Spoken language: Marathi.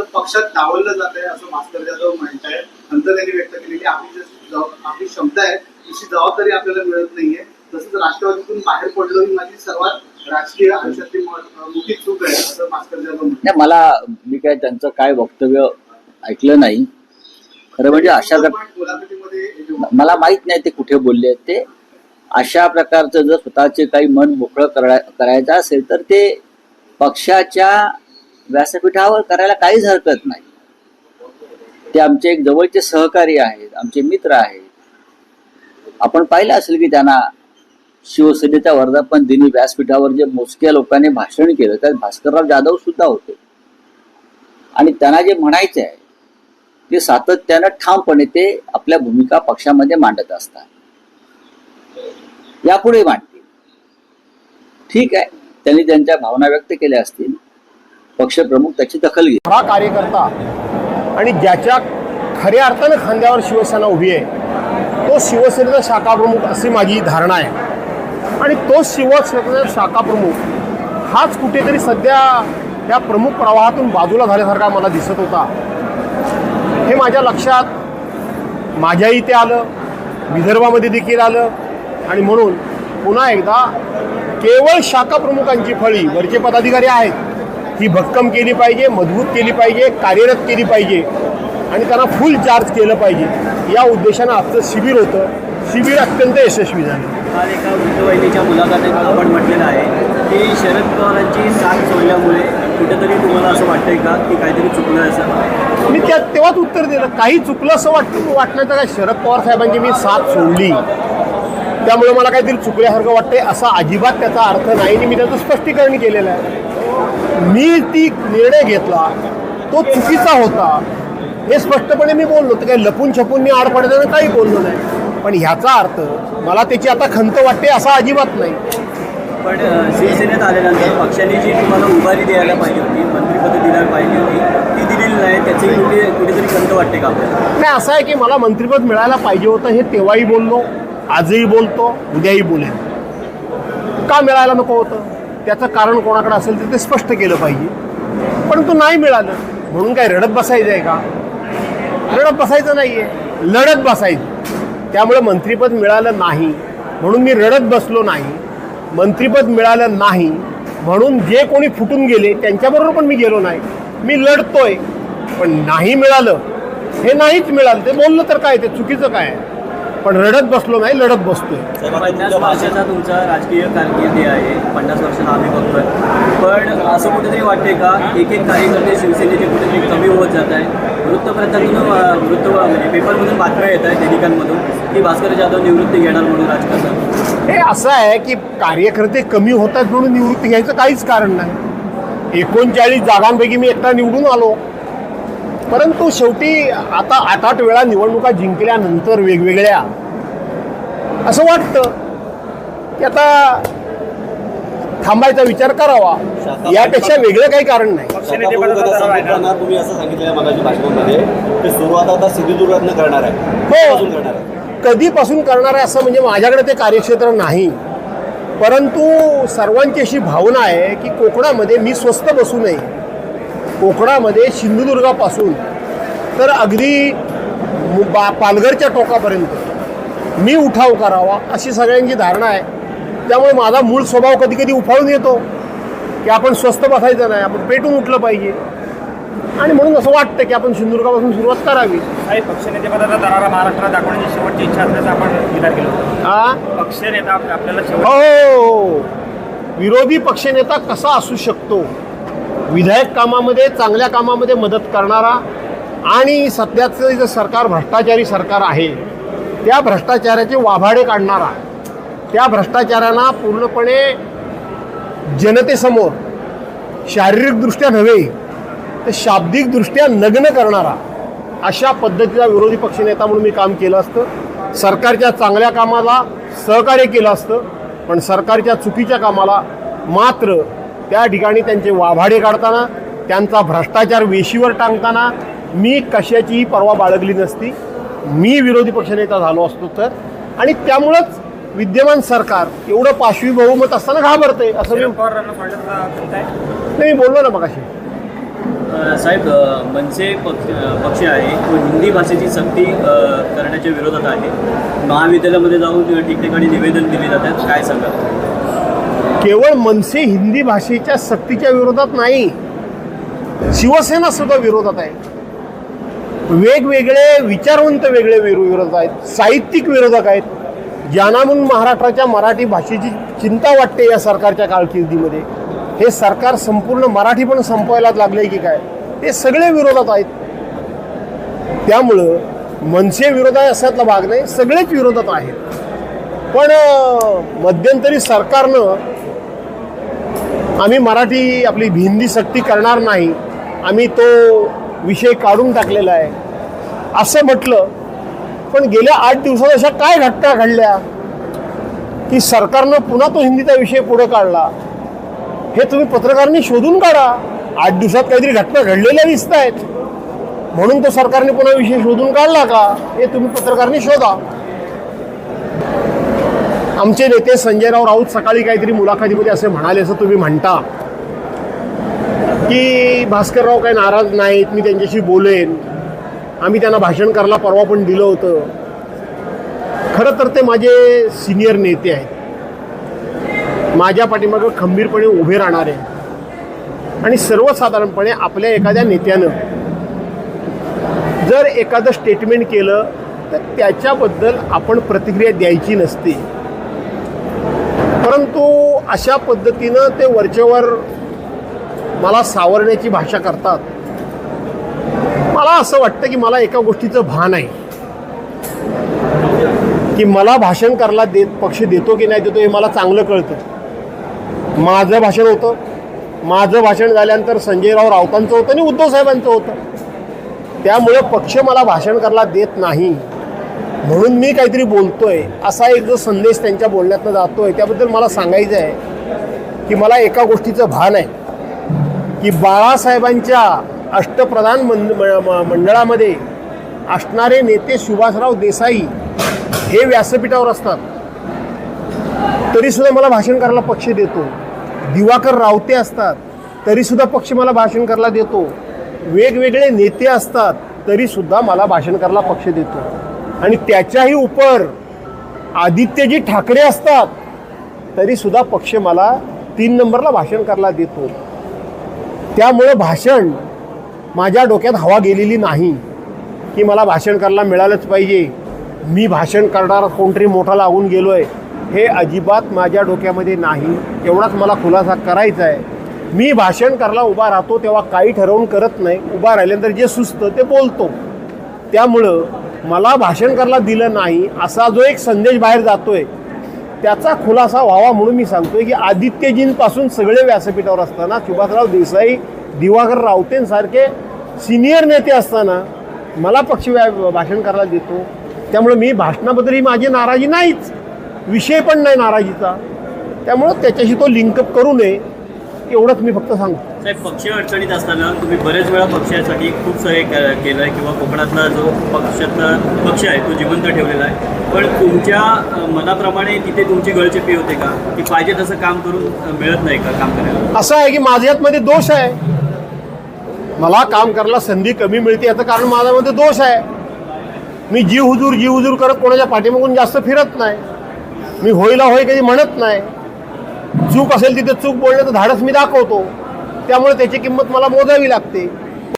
तर पक्षात डावललं जात आहे असं भास्कर जाधव म्हणत आहे. नंतर त्यांनी व्यक्त केलेली आपली जी आपली क्षमता आहे तशी जबाबदारी आपल्याला मिळत नाहीये. तसंच राष्ट्रवादीतून बाहेर पडलो ही माझी सर्वात राजकीय आयुष्यातली म- मोठी चूक आहे असं भास्कर जाधव म्हणतात नाही मला मी काय त्यांचं काय वक्तव्य ऐकलं नाही. खरं म्हणजे अशा मला माहीत नाही ते कुठे बोलले ते. अशा प्रकारचं जर स्वतःचे काही मन मोकळं करा करायचं असेल तर ते पक्षाच्या व्यासपीठावर करायला काहीच हरकत नाही. ते आमचे एक जवळचे सहकारी आहेत आमचे मित्र आहेत. आपण पाहिलं असेल की त्यांना शिवसेनेच्या वर्धापन दिनी व्यासपीठावर जे मोजक्या लोकांनी भाषण केलं त्यात भास्करराव जाधव सुद्धा होते. आणि त्यांना जे म्हणायचे आहे ते सातत्यानं ठामपणे ते आपल्या भूमिका पक्षामध्ये मांडत असतात. यापुढे मांडतील. ठीक आहे त्यांनी त्यांच्या भावना व्यक्त केल्या असतील. पक्षप्रमुख त्याची दखल घेतील हा कार्यकर्ता आणि ज्याच्या खऱ्या अर्थानं खांद्यावर शिवसेना उभी आहे तो शिवसेनेचा शाखाप्रमुख अशी माझी धारणा आहे. आणि तो शिवसेनेचा शाखाप्रमुख हाच कुठेतरी सध्या त्या प्रमुख प्रवाहातून बाजूला झाल्यासारखा मला दिसत होता. हे माझ्या लक्षात माझ्याही इथे आलं विदर्भामध्ये देखील आलं आणि म्हणून पुन्हा एकदा केवळ शाखा प्रमुखांची फळी वरचे पदाधिकारी आहेत ती भक्कम केली पाहिजे मजबूत केली पाहिजे कार्यरत केली पाहिजे आणि त्यांना फुल चार्ज केलं पाहिजे. या उद्देशानं आजचं शिबिर होतं. शिबिर अत्यंत यशस्वी झालं. काल एका वृत्तवाहिनीच्या मुलाखतीत आपण म्हटलेलं आहे की शरद पवारांची साथ सोडल्यामुळे कुठेतरी तुम्हाला असं वाटतंय का की काहीतरी चुकलं असं? मी त्या तेव्हाच उत्तर दिलं. काही चुकलं असं वाटतं वाटण्याचं काय शरद पवार साहेबांची मी साथ सोडली. त्यामुळे मला काहीतरी चुकल्यासारखं वाटतंय असा अजिबात त्याचा अर्थ नाही आणि मी त्याचं स्पष्टीकरण केलेलं आहे. मी ती निर्णय घेतला तो चुकीचा होता. हे स्पष्टपणे मी बोललो तर काही लपून छपून मी आड पडताना काही बोललो नाही. पण ह्याचा अर्थ मला त्याची आता खंत वाटते असा अजिबात नाही. पण शिवसेनेत आल्यानंतर पक्षाने जी तुम्हाला उभारी द्यायला पाहिजे होती मंत्रिपद द्यायला पाहिजे होती ती दिलेली नाही त्याची कुठे कुठेतरी खंत वाटते का नाही असं आहे की मला मंत्रिपद मिळायला पाहिजे होतं हे तेव्हाही बोललो आजही बोलतो उद्याही बोलेन. का मिळायला नको होतं? त्याचं कारण कोणाकडे असेल तर ते स्पष्ट केलं पाहिजे. परंतु नाही मिळालं म्हणून काय रडत बसायचं आहे का? रडत बसायचं नाही आहे लढत बसायचं. त्यामुळे मंत्रिपद मिळालं नाही म्हणून मी रडत बसलो नाही. मंत्रिपद मिळालं नाही म्हणून जे कोणी फुटून गेले त्यांच्याबरोबर पण मी गेलो नाही. मी लढतोय पण नाही मिळालं. हे नाहीच मिळालं. ते बोललं तर काय? ते चुकीचं काय? आहे? पण रडत बसलो नाही लढत बसतोय. पन्नास वर्षाचा तुमचा राजकीय कारकीर्द आहे. पन्नास वर्षाला आम्ही बघतोय. पण असं कुठेतरी वाटते का एक एक कार्यकर्ते शिवसेनेचे कुठेतरी कमी होत जात आहे वृत्तपत्रातून वृत्त म्हणजे पेपरमधून बातम्या येत आहेत दैनिकांमधून की भास्कर जाधव निवृत्ती घेणार म्हणून राजकारणात. हे असं आहे की कार्यकर्ते कमी होतात म्हणून निवृत्ती घ्यायचं काहीच कारण नाही. एकोणचाळीस जागांपैकी मी एकटा निवडून आलो. परंतु शेवटी आता आठ आठ वेळा निवडणुका जिंकल्यानंतर वेगवेगळ्या असं वाटतं की आता थांबायचा विचार करावा. यापेक्षा वेगळं काही कारण नाही. शाखाप्रमुखाचा संघटना तुम्ही असं सांगितलं मगाशी भाषणामध्ये की सुरुवात आता सिंधुदुर्गातनं करणार आहे. हो. कधीपासून करणार आहे? कधीपासून करणार आहे असं म्हणजे माझ्याकडे ते कार्यक्षेत्र नाही. परंतु सर्वांची अशी भावना आहे की कोकणामध्ये मी स्वस्त बसू नये. कोकणामध्ये सिंधुदुर्गापासून तर अगदी बा पालघरच्या टोकापर्यंत मी उठाव करावा अशी सगळ्यांची धारणा आहे. त्यामुळे माझा मूळ स्वभाव कधी कधी उफाळून येतो की आपण स्वस्त बसायचं नाही आपण पेटून उठलं पाहिजे. आणि म्हणून असं वाटतं की आपण सिंधुदुर्गापासून सुरुवात करावी. काही पक्षनेतेपदाचा दरारा महाराष्ट्रात दाखवण्याची शेवटची इच्छा असल्याचं आपण विचार केला. हा पक्षनेता आप- आपल्याला हो विरोधी पक्षनेता कसा असू शकतो? विधायक कामामध्ये चांगल्या कामामध्ये मदत करणारा आणि सध्याचं जे सरकार भ्रष्टाचारी सरकार आहे त्या भ्रष्टाचाराचे वाभाडे काढणारा त्या भ्रष्टाचारांना पूर्णपणे जनतेसमोर शारीरिकदृष्ट्या नव्हे तर शाब्दिकदृष्ट्या नग्न करणारा अशा पद्धतीचा विरोधी पक्षनेता म्हणून मी काम केलं असतं. सरकारच्या चांगल्या कामाला सहकार्य केलं असतं पण सरकारच्या चुकीच्या कामाला मात्र त्या ठिकाणी त्यांचे वाभाडे काढताना त्यांचा भ्रष्टाचार वेशीवर टांगताना मी कशाचीही पर्वा बाळगली नसती. मी विरोधी पक्षनेता झालो असतो तर. आणि त्यामुळंच विद्यमान सरकार एवढं पाशवी बहुमत असताना घाबरते असं मी नाही मी बोललो ना मगाशी. साहेब मनसे पक्ष पक्ष आहे तो हिंदी भाषेची सक्ती करण्याच्या विरोधात आहे. महाविद्यालयामध्ये जाऊन ठिकठिकाणी निवेदन दिले जातात. काय सांगा केवळ मनसे हिंदी भाषेच्या सक्तीच्या विरोधात नाही शिवसेना सुद्धा विरोधात आहे. वेगवेगळे विचारवंत वेगळे विरो- विरोधक आहेत साहित्यिक विरोधक आहेत. ज्यांना म्हणून महाराष्ट्राच्या मराठी भाषेची चिंता वाटते या सरकारच्या कारकिर्दीमध्ये हे सरकार संपूर्ण मराठी पण संपवायला लागले की काय? ते सगळे विरोधात आहेत. त्यामुळं मनसे विरोधात असातला भाग नाही सगळेच विरोधात आहेत. पण मध्यंतरी सरकारनं आम्ही मराठी आपली हिंदी सक्ती करणार नाही. आम्ही तो विषय काढून टाकलेला आहे. असं म्हटलं पण गेल्या आठ दिवसात अशा काय घटना घडल्या? की सरकारनं पुन्हा तो हिंदीचा विषय पुढे काढला. हे तुम्ही पत्रकारांनी शोधून काढा. आठ दिवसात काहीतरी घटना घडलेल्या दिसत आहेत म्हणून तो सरकारने पुन्हा विषय शोधून काढला का? हे तुम्ही पत्रकारांनी शोधा. आमचे नेते संजयराव राऊत सकाळी काहीतरी मुलाखतीमध्ये असे म्हणाले असं तुम्ही म्हणता. की भास्करराव काही नाराज नाहीत मी त्यांच्याशी बोलेन. आम्ही त्यांना भाषण करायला परवा पण दिलं होतं. खरं तर ते माझे सिनियर नेते आहेत. माझ्या पाठीमागं खंबीरपणे उभे राहणारे. आणि सर्वसाधारणपणे आपल्या एखाद्या नेत्यानं जर एखादं स्टेटमेंट केलं तर त्याच्याबद्दल आपण प्रतिक्रिया द्यायची नसते. परंतु अशा पद्धतीनं ते वरचेवर मला सावरण्याची भाषा करतात. मला असं वाटतं की मला एका गोष्टीचं भान आहे. की मला भाषण करायला देत पक्ष देतो की नाही देतो हे मला चांगलं कळतं. माझं भाषण होतं. माझं भाषण झाल्यानंतर संजयराव राऊतांचं होतं आणि उद्धव साहेबांचं होतं. त्यामुळे पक्ष मला भाषण करायला देत नाही. म्हणून मी काहीतरी बोलतोय असा एक जो संदेश त्यांच्या बोलण्यातनं जातोय त्याबद्दल मला सांगायचं आहे की मला एका गोष्टीचं भान आहे. की बाळासाहेबांच्या अष्टप्रधान मंड म- मंडळामध्ये असणारे नेते सुभाषराव देसाई हे व्यासपीठावर असतात. तरीसुद्धा मला भाषण करायला पक्ष देतो. दिवाकर रावते असतात तरीसुद्धा पक्ष मला भाषण करायला देतो. वेगवेगळे नेते असतात तरीसुद्धा मला भाषण करायला पक्ष देतो. आणि त्याच्याही उपर आदित्यजी ठाकरे असतात तरीसुद्धा पक्ष मला तीन नंबरला भाषण करायला देतो त्यामुळं भाषण माझ्या डोक्यात हवा गेलेली नाही की मला भाषण करायला मिळालंच पाहिजे. मी भाषण करणारा कोणतरी मोठा लागून गेलो आहे हे अजिबात माझ्या डोक्यामध्ये नाही. एवढाच मला खुलासा करायचा आहे. मी भाषण करायला उभा राहतो तेव्हा काही ठरवून करत नाही. उभा राहिल्यानंतर जे सुचतं ते बोलतो. त्यामुळं मला भाषण करायला दिलं नाही असा जो एक संदेश बाहेर जातोय त्याचा खुलासा व्हावा म्हणून मी सांगतोय की आदित्यजींपासून सगळे व्यासपीठावर असताना सुभाषराव देसाई दिवाकर रावतेंसारखे सिनियर नेते असताना मला पक्ष व्या- भाषण करायला देतो. त्यामुळे मी भाषणाबद्दल ही माझी नाराजी नाहीच. विषय पण नाही नाराजीचा. त्यामुळं त्याच्याशी तो लिंकअप करू नये. एवढंच मी फक्त सांगतो साहेब पक्ष अडचणीत असताना तुम्ही बरेच वेळा पक्षासाठी खूप सारे केलं आहे किंवा कोकणातला जो पक्षातला पक्ष आहे तो जिवंत ठेवलेला आहे. पण तुमच्या मनाप्रमाणे तिथे तुमची गळचेपी होते का? की पाहिजे तसं काम करून मिळत नाही का काम करायला? असं आहे की माझ्यामध्ये दोष आहे. मला काम करायला संधी कमी मिळते याचं कारण माझ्यामध्ये दोष आहे. मी जीव हुजूर जीव हुजूर करत कोणाच्या पाठीमागून जास्त फिरत नाही. मी होईला होय कधी म्हणत नाही. चूक असेल तिथे चूक बोलण्याचं धाडस मी दाखवतो. त्यामुळे त्याची किंमत मला मोजावी लागते.